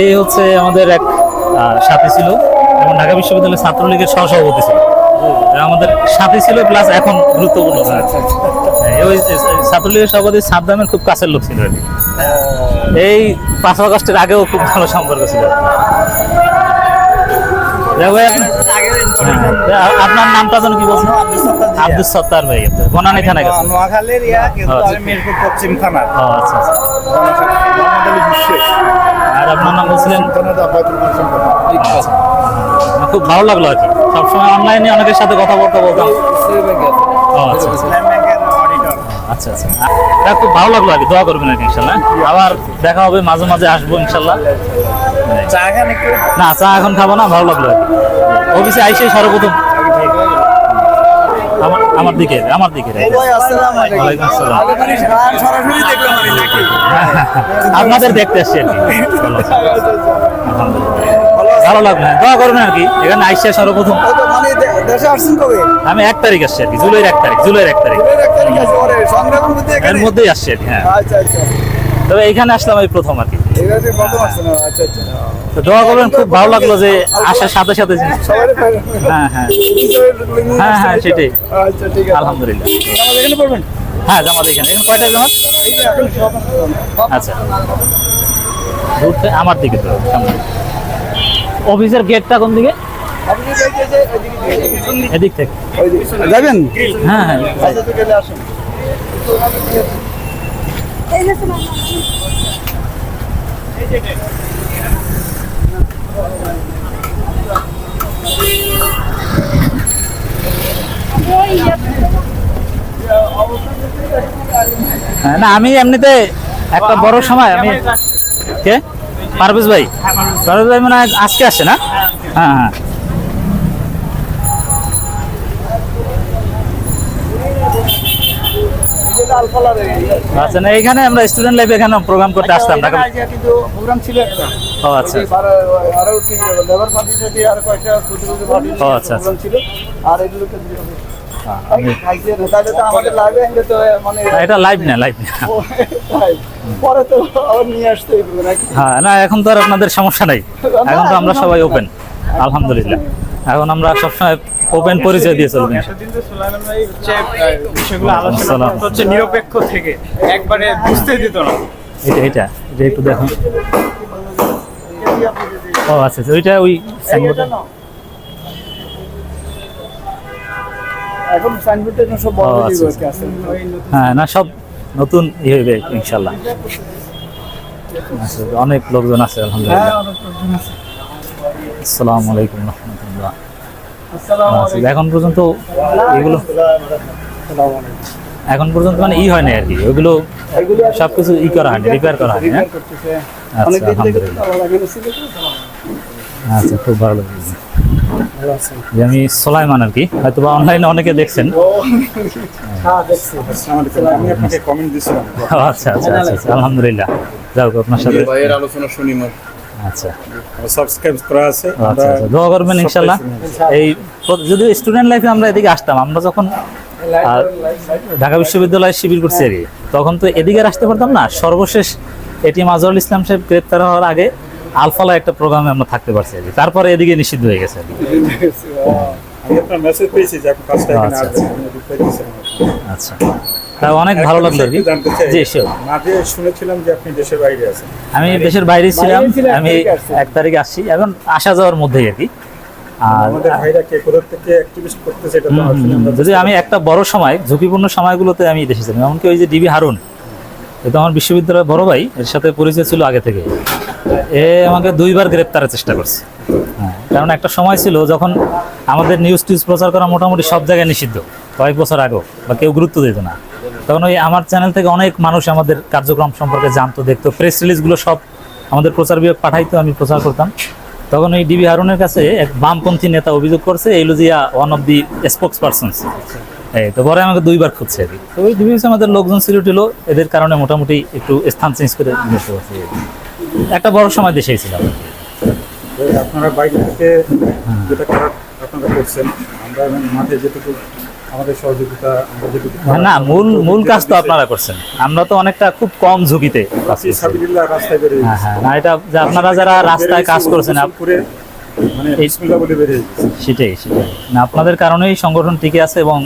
এই হচ্ছে আমাদের এক সাথে ছিল এবং ঢাকা বিশ্ববিদ্যালয়ের ছাত্রলীগের সহসভাপতি ছিল। আমাদের সাথে ছিল প্লাস এখন গুরুত্বপূর্ণ। হ্যাঁ, ওই ছাত্রলীগের সভাপতি সাদ্দামের খুব কাছের লোক ছিল আর কি। এই পাঁচ আগস্টের আগেও খুব ভালো সম্পর্ক ছিল। আপনার নামটা যেন কি বলছেন? আব্দুল সত্তার ভাই বনানী থানায় গেছে নোয়াখালীর ইয়া কিন্তু আচ্ছা। আমি মিরপুর পশ্চিম থানার। ও আচ্ছা আচ্ছা। আর আপনার নাম বলছিলেন? আচ্ছা। আমার খুব ভালো লাগল আর কি। সবসময় অনলাইনে অনেকের সাথে কথাবার্তা বলতাম। ও আচ্ছা। আচ্ছা আচ্ছা। আচ্ছা খুব ভালো লাগল আর কি দোয়া করবেন আর কি ইনশাল্লাহ। আবার দেখা হবে মাঝে মাঝে আসব ইনশাল্লাহ। চা খান না চা এখন খাব না ভালো লাগল আর কি। অফিসে আইসে সর্বপ্রথম। আমার আমার দিকে আমার দিকে আপনাদের দেখতে আসছি আর কি। ভালো লাগল হ্যাঁ, দোয়া করবেন আর কি। এখানে আইসে সর্বপ্রথম। মানে আমি এক তারিখ আসছি আর কি জুলাইয়ের এক তারিখ জুলাইয়ের এক তারিখ। সংগ্রামের মধ্যে এর মধ্যেই আসছি হ্যাঁ। আচ্ছা আচ্ছা। তবে এইখানে আসলাম এই প্রথম আর কি। আচ্ছা আচ্ছা। তো দোয়া করবেন খুব ভালো লাগল যে আসার সাথে সাথে হ্যাঁ হ্যাঁ। হ্যাঁ, হ্যাঁ, সেটাই। আচ্ছা আলহামদুলিল্লাহ। এখানে হ্যাঁ জামাত এখানে। এখানে কয়টা জামাত? এখন আচ্ছা। থেকে আমার দিকে তো সামনে। অফিসের গেটটা কোন দিকে? এদিক থেকে। যাবেন? হ্যাঁ হ্যাঁ আচ্ছা তো গেলে আসুন হ্যাঁ, না, আমি এমনিতে একটা বড় সময়, আমি কে? পারভেজ ভাই? পারভেজ ভাই মানে আজকে আসছে না? হ্যাঁ হ্যাঁ। আচ্ছা না এখানে আমরা স্টুডেন্ট লাইফে এখানে প্রোগ্রাম করতে আসতাম ঢাকা কিন্তু প্রোগ্রাম ছিল একটা ও আচ্ছা। আরও কি লেবার পার্টির সাথে আর কয়েকটা ক্ষুদ্র ক্ষুদ্র পার্টির আচ্ছা, প্রোগ্রাম ছিল। আর এগুলোকে হ্যাঁ, লাইভে মানে এটা লাইভ না লাইভ না। পরে তো আবার নিয়ে আসতে হ্যাঁ না এখন তো আর আপনাদের সমস্যা নাই। এখন তো আমরা সবাই ওপেন আলহামদুলিল্লাহ। এখন আমরা সবসময় ওপেন পরিচয় দিয়ে চলবেন এতদিন তো সুলাইমান ভাই হচ্ছে বিষয়গুলো আলোচনা হচ্ছে নিরপেক্ষ থেকে। একবারে বুঝতে দিত না। এটা এটা এটা একটু দেখুন। ও আচ্ছা আচ্ছা, ওইটা ওই সাইনবোর্ডে এখন সাইনবোর্ডে সব বড় হয়ে আচ্ছা, আছে হ্যাঁ না সব নতুন ইয়ে হইবে ইনশাল্লাহ আচ্ছা, অনেক লোকজন আছে আলহামদুলিল্লাহ। আসসালামু আলাইকুম রহমতুল্লাহ। আচ্ছা, এখন পর্যন্ত এগুলো এখন পর্যন্ত মানে ই হয় না আর কি ওগুলো সব কিছু ই করা হয়নি রিপেয়ার করা হয়নি হ্যাঁ? আচ্ছা। আচ্ছা খুব ভালো লাগছে যে আমি সোলাইমান আর কি হয়তো বা অনলাইনে অনেকে দেখছেন। হ্যাঁ দেখছি। আমি আপনাকে কমেন্ট দিছিলাম। ও, আচ্ছা আচ্ছা আচ্ছা আচ্ছা, আলহামদুলিল্লাহ। যাও আপনার সাথে ভাইয়ের আলোচনা শুনি আচ্ছা। সাবস্ক্রাইব করা আছে আচ্ছা আচ্ছা। দোয়া করবেন ইনশাল্লাহ এই যদি স্টুডেন্ট লাইফে আমরা এদিকে আসতাম আমরা যখন ঢাকা বিশ্ববিদ্যালয়ে শিবির করছি আর তখন তো এদিকে আসতে পারতাম না। সর্বশেষ এটি মাজরুল ইসলাম সাহেব গ্রেপ্তার হওয়ার আগে আলফালা একটা প্রোগ্রামে আমরা থাকতে পারছি আর কি। তারপরে এদিকে নিষিদ্ধ হয়ে গেছে আচ্ছা, অনেক ভালো লাগল আর কি। জি শিওর মাঝে শুনেছিলাম যে আপনি দেশের বাইরে আছেন। আমি দেশের বাইরে ছিলাম আমি এক তারিখে আসছি এখন আসা যাওয়ার মধ্যেই আর কি। যদি আমি একটা বড় সময় ঝুঁকিপূর্ণ সময়গুলোতে আমি দেশে ছিলাম এমনকি ওই যে ডিবি হারুন এটা আমার বিশ্ববিদ্যালয়ের বড় ভাই এর সাথে পরিচয় ছিল আগে থেকে। এ আমাকে দুইবার গ্রেপ্তারের চেষ্টা করছে। হ্যাঁ কারণ একটা সময় ছিল যখন আমাদের নিউজ টিউজ প্রচার করা মোটামুটি সব জায়গায় নিষিদ্ধ কয়েক বছর আগেও বা কেউ গুরুত্ব দিত না। তখন ওই আমার চ্যানেল থেকে অনেক মানুষ আমাদের কার্যক্রম সম্পর্কে জানতো, দেখতো। প্রেস রিলিজগুলো সব আমাদের প্রচার বিভাগ পাঠাইতো, আমি প্রচার করতাম। তখন ওই ডিবি হারুনের কাছে এক বামপন্থী নেতা অভিযোগ করছে এইলুজিয়া one of the spokespersons এই তো পরে আমাকে দুইবার খুঁজছে। আর তো ওই ডিবি আমাদের লোকজন ছিল টিল এদের কারণে মোটামুটি একটু স্থান চেঞ্জ করে নিতে পারছি একটা বড় সময় দেশেই ছিলাম আপনারা বাইরে থেকে যেটা আপনারা করছেন, আমরা মাঠে যেটুকু আমাদের সহযোগিতা হ্যাঁ, না মূল মূল কাজ তো আপনারা করছেন। আমরা তো অনেকটা খুব কম ঝুঁকিতে হ্যাঁ হ্যাঁ না এটা যে আপনারা যারা রাস্তায় কাজ করছেন মানে সেটাই সেটাই। না আপনাদের কারণেই সংগঠন টিকে আছে এবং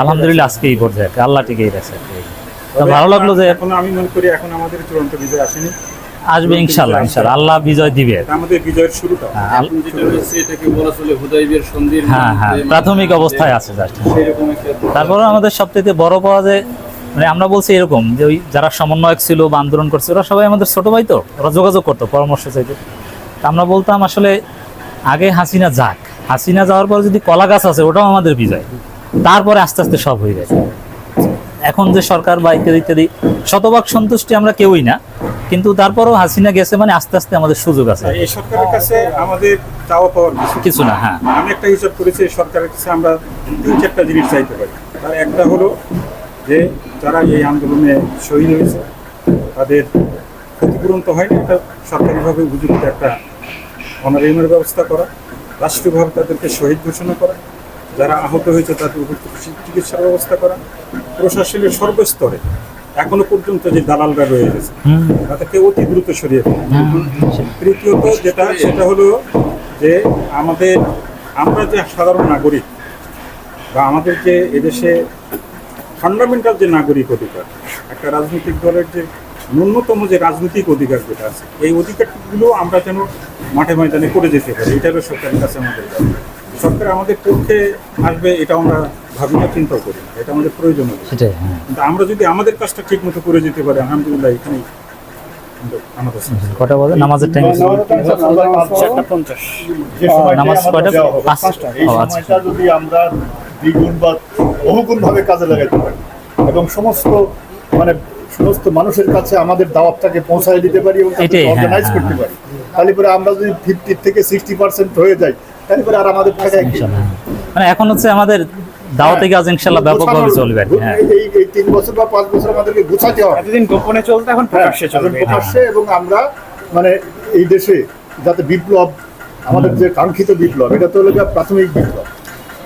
আলহামদুলিল্লাহ আজকে এই পর্যায়ে আল্লাহ টিকেই আছে ভালো লাগল যে এখন আমি মনে করি এখন আমাদের চূড়ান্ত বিজয় আসেনি। আসবে ইনশাল্লাহ ইনশাল্লাহ আল্লাহ বিজয় দিবে। আমাদের বিজয়ের শুরুটা। হ্যাঁ, আল- যেটা রয়েছে এটাকে বলা চলে হুদাইবিয়ার সন্ধির হ্যাঁ হ্যাঁ প্রাথমিক অবস্থায় আছে জাস্ট। একটা তারপরে আমাদের সবথেকে বড় পাওয়া যে মানে আমরা বলছি এরকম যে ওই যারা সমন্বয়ক ছিল বা আন্দোলন করছে ওরা সবাই আমাদের ছোট ভাই তো ওরা যোগাযোগ করতো পরামর্শ চাইতো। তা আমরা বলতাম আসলে আগে হাসিনা যাক। হাসিনা যাওয়ার পর যদি কলা গাছ আছে ওটাও আমাদের বিজয়। তারপরে আস্তে আস্তে সব হয়ে গেছে এখন যে সরকার বা ইত্যাদি ইত্যাদি শতভাগ সন্তুষ্টি আমরা কেউই না। কিন্তু তারপরেও হাসিনা গেছে মানে আস্তে আস্তে আমাদের সুযোগ আছে। এই সরকারের কাছে আমাদের চাওয়া পাওয়ার কিছু না হ্যাঁ। আমি একটা হিসাব করেছি সরকারের কাছে আমরা তিন চারটা জিনিস চাইতে পারি। তার একটা হলো যে যারা এই আন্দোলনে শহীদ হয়েছে তাদের ক্ষতিপূরণ তো হয়নি এটা সরকারিভাবে উপযুক্ত একটা অনারিমের ব্যবস্থা করা রাষ্ট্রীয়ভাবে তাদেরকে শহীদ ঘোষণা করা যারা আহত হয়েছে তাদের উপযুক্ত চিকিৎসার ব্যবস্থা করা প্রশাসনের সর্বস্তরে এখনও পর্যন্ত যে দালালরা রয়ে গেছে তাদেরকে অতি দ্রুত সরিয়ে ফেলা তৃতীয়ত যেটা সেটা হলো যে আমাদের আমরা যে সাধারণ নাগরিক বা আমাদের যে এদেশে ফান্ডামেন্টাল যে নাগরিক অধিকার একটা রাজনৈতিক দলের যে ন্যূনতম যে রাজনৈতিক অধিকার যেটা আছে এই অধিকারগুলো আমরা যেন মাঠে ময়দানে করে যেতে পারি এটা হলো সরকারের কাছে আমাদের। সরকার আমাদের পক্ষে আসবে এটা আমরা ভাবি না চিন্তাও করি না এটা আমাদের প্রয়োজন হবে সেটাই হ্যাঁ। কিন্তু আমরা যদি আমাদের কাজটা ঠিক মতো করে যেতে পারি আলহামদুলিল্লাহ এখানেই আমাদের কটা বাজে? নামাজের টাইম চারটা পঞ্চাশ। যে সময়টা নামাজ কয়টা? পাঁচটা। এই আচ্ছা। সময়টা যদি আমরা দ্বিগুণ বা বহুগুণ ভাবে কাজে লাগাতে পারি এবং সমস্ত মানে সমস্ত মানুষের কাছে আমাদের দাওয়াতটাকে পৌঁছায় দিতে পারি এবং হ্যাঁ, অর্গানাইজ হ্যাঁ, করতে পারি। তাহলে পরে আমরা যদি ফিফটি থেকে সিক্সটি পার্সেন্ট হয়ে যাই তাহলে পরে আর আমাদের মানে এখন হচ্ছে আমাদের দাওয়াতে কাজ ইনশাল্লাহ ব্যাপকভাবে চলবে আর হ্যাঁ। এই এই তিন বছর বা পাঁচ বছর আমাদেরকে গোছাতে হবে। এতদিন গোপনে চলতে এখন প্রকাশ্যে চলবে প্রকাশ্যে এবং আমরা মানে এই দেশে যাতে বিপ্লব আমাদের যে কাঙ্ক্ষিত বিপ্লব এটা তো হলো প্রাথমিক বিপ্লব।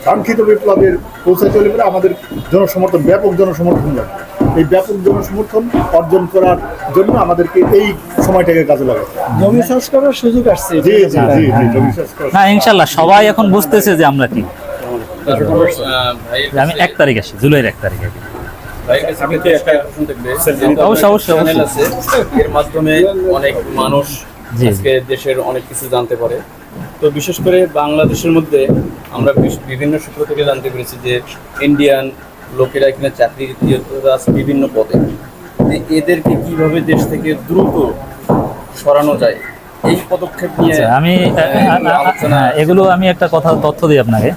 কাঙ্ক্ষিত বিপ্লবের পৌঁছে চলে আমাদের জনসমর্থন ব্যাপক জনসমর্থন লাগবে। এই ব্যাপক জনসমর্থন অর্জন করার জন্য আমাদেরকে এই সময়টাকে কাজে লাগাতে জমি চাষ করার সুযোগ আসছে জি জি জি জি বিশ্বাস করুন। না ইনশাল্লাহ সবাই এখন বুঝতেছে যে আমরা কি আমি এক তারিখ আসি জুলাইয়ের এক তারিখ। আছে, এর মাধ্যমে অনেক মানুষ। আজকে দেশের অনেক কিছু জানতে পারে তো বিশেষ করে বাংলাদেশের মধ্যে আমরা বিশ- বিভিন্ন সূত্র থেকে জানতে পেরেছি যে ইন্ডিয়ান লোকেরা এখানে চাকরি আছে বিভিন্ন পদে এদেরকে কীভাবে দেশ থেকে দ্রুত সরানো যায় এই পদক্ষেপ নিয়ে আচ্ছা, আমি হ্যাঁ, এগুলো আমি একটা কথা তথ্য দিই আপনাকে।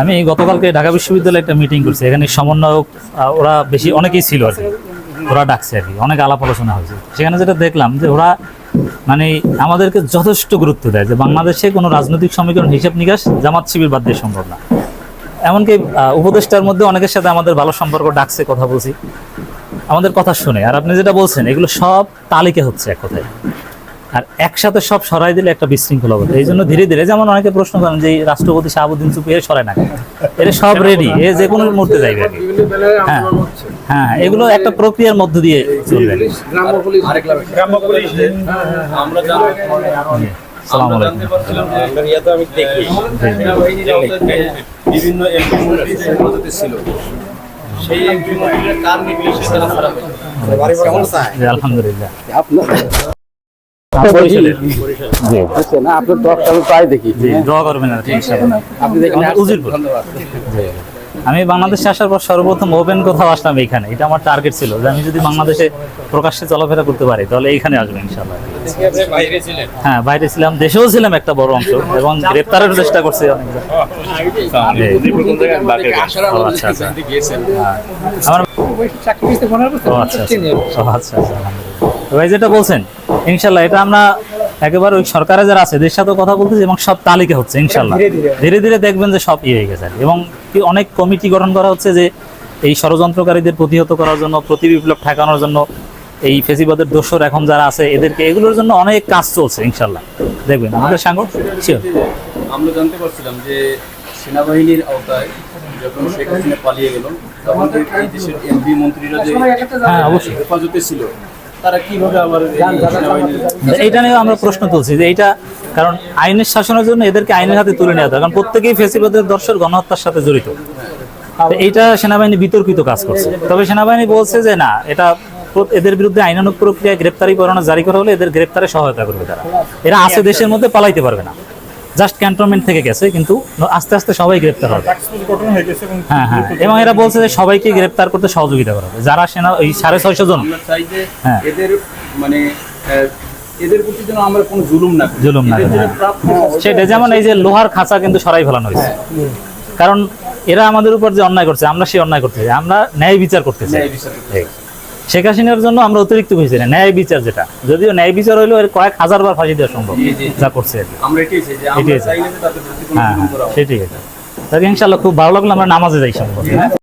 আমি গতকালকে ঢাকা বিশ্ববিদ্যালয়ে একটা মিটিং করছি এখানে সমন্বয়ক ওরা বেশি অনেকেই ছিল আর কি। ওরা ডাকছে আর কি অনেক আলাপ আলোচনা হয়েছে। সেখানে যেটা দেখলাম যে ওরা মানে আমাদেরকে যথেষ্ট গুরুত্ব দেয় যে বাংলাদেশে কোনো রাজনৈতিক সমীকরণ হিসাব নিকাশ জামাত শিবির বাদ দিয়ে সম্ভব না। এমনকি উপদেষ্টার মধ্যে অনেকের সাথে আমাদের ভালো সম্পর্ক ডাকছে কথা বলছি। আমাদের কথা শুনে আর আপনি যেটা বলছেন এগুলো সব তালিকা হচ্ছে এক কথায়। আর একসাথে সব সরাই দিলে একটা বিশৃঙ্খলা হবে এই জন্য ধীরে ধীরে যেমন অনেকে প্রশ্ন করেন যে রাষ্ট্রপতি শাহাবুদ্দিন চুপি এর সরায় না? এর সব রেডি এ যে কোনো মুহূর্তে যাইবে হ্যাঁ হ্যাঁ এগুলো একটা প্রক্রিয়ার মধ্য দিয়ে চলবে। সালাম বিভিন্ন এমপি মন্ত্রী যে হেফাজতে ছিল। সেই এমপি মন্ত্রীরা কার নির্দেশে তারা ছাড়া আলহামদুলিল্লাহ। না? আপনার প্রায় দেখি। দোয়া করবেন আর কি আপনি দেখেন উজিরপুর। ধন্যবাদ। জি। আমি বাংলাদেশে আসার পর সর্বপ্রথম ওপেন কোথাও আসলাম এইখানে। এটা আমার টার্গেট ছিল যে আমি যদি বাংলাদেশে প্রকাশ্যে চলাফেরা করতে পারি তাহলে এইখানে আসব ইনশাল্লাহ হ্যাঁ বাইরে ছিলাম দেশেও ছিলাম একটা বড় অংশ এবং গ্রেপ্তারের চেষ্টা করছি আচ্ছা, আচ্ছা। এখান আমার আচ্ছা আচ্ছা। আচ্ছা ভাই যেটা বলছেন ইনশাল্লাহ এটা আমরা একেবারে ওই সরকারে যারা আছে এদের সাথে কথা বলতেছি এবং সব তালিকা হচ্ছে ইনশাল্লাহ ধীরে ধীরে। দেখবেন যে সব ইয়ে হয়ে গেছে এবং অনেক কমিটি গঠন করা হচ্ছে যে এই ষড়যন্ত্রকারীদের প্রতিহত করার জন্য প্রতি বিপ্লব ঠেকানোর জন্য এই ফেসিবাদের দোষর এখন যারা আছে এদেরকে এগুলোর জন্য অনেক কাজ চলছে ইনশাল্লাহ দেখবেন আমাদের Sure. আমরা জানতে পারছিলাম যে সেনাবাহিনীর আওতায় যখন শেখ হাসিনা পালিয়ে গেল তখন এই দেশের এমপি মন্ত্রীরা যে হ্যাঁ অবশ্যই হেফাজতে ছিল তারা কীভাবে আবার এই নিয়ে আমরা প্রশ্ন তুলছি যে এটা কারণ আইনের শাসনের জন্য এদেরকে আইনের হাতে তুলে নেওয়া কারণ প্রত্যেকেই ফেসিবাদের দর্শক গণহত্যার সাথে জড়িত। এইটা সেনাবাহিনী বিতর্কিত কাজ করছে। তবে সেনাবাহিনী বলছে যে না এটা এদের বিরুদ্ধে আইনানুগ প্রক্রিয়ায় গ্রেপ্তারি পরোয়ানা জারি করা হলে এদের গ্রেপ্তারে সহায়তা করবে তারা। এরা আছে দেশের মধ্যে পালাইতে পারবে না। জাস্ট ক্যান্টনমেন্ট থেকে গেছে কিন্তু আস্তে আস্তে সবাই গ্রেপ্তার হবে। হয়ে গেছে এবং হ্যাঁ হ্যাঁ এবং এরা বলছে যে সবাইকে গ্রেপ্তার করতে সহযোগিতা করা হবে। যারা সেনা ওই সাড়ে ছয়শো জন। হ্যাঁ। এদের মানে এদের প্রতি যেন আমরা কোনো জুলুম না জুলুম না এদের করি, যেন হ্যাঁ। সেটা যেমন এই যে লোহার খাঁচা কিন্তু সরাই ফেলানো হয়েছে। কারণ এরা আমাদের উপর যে অন্যায় করছে আমরা সেই অন্যায় করতে চাই। আমরা ন্যায় বিচার করতে চাই। শেখ হাসিনার জন্য আমরা অতিরিক্ত হয়েছি না। ন্যায় বিচার যেটা। যদিও ন্যায় বিচার হইলেও এর কয়েক হাজার বার ফাঁসি দেওয়া সম্ভব। যা করছে আর কি। আমরা এটাই হ্যাঁ হ্যাঁ সেটাই। এটা তাকে ইনশাল্লাহ খুব ভালো লাগল আমরা নামাজে যাই সম্ভব। হ্যাঁ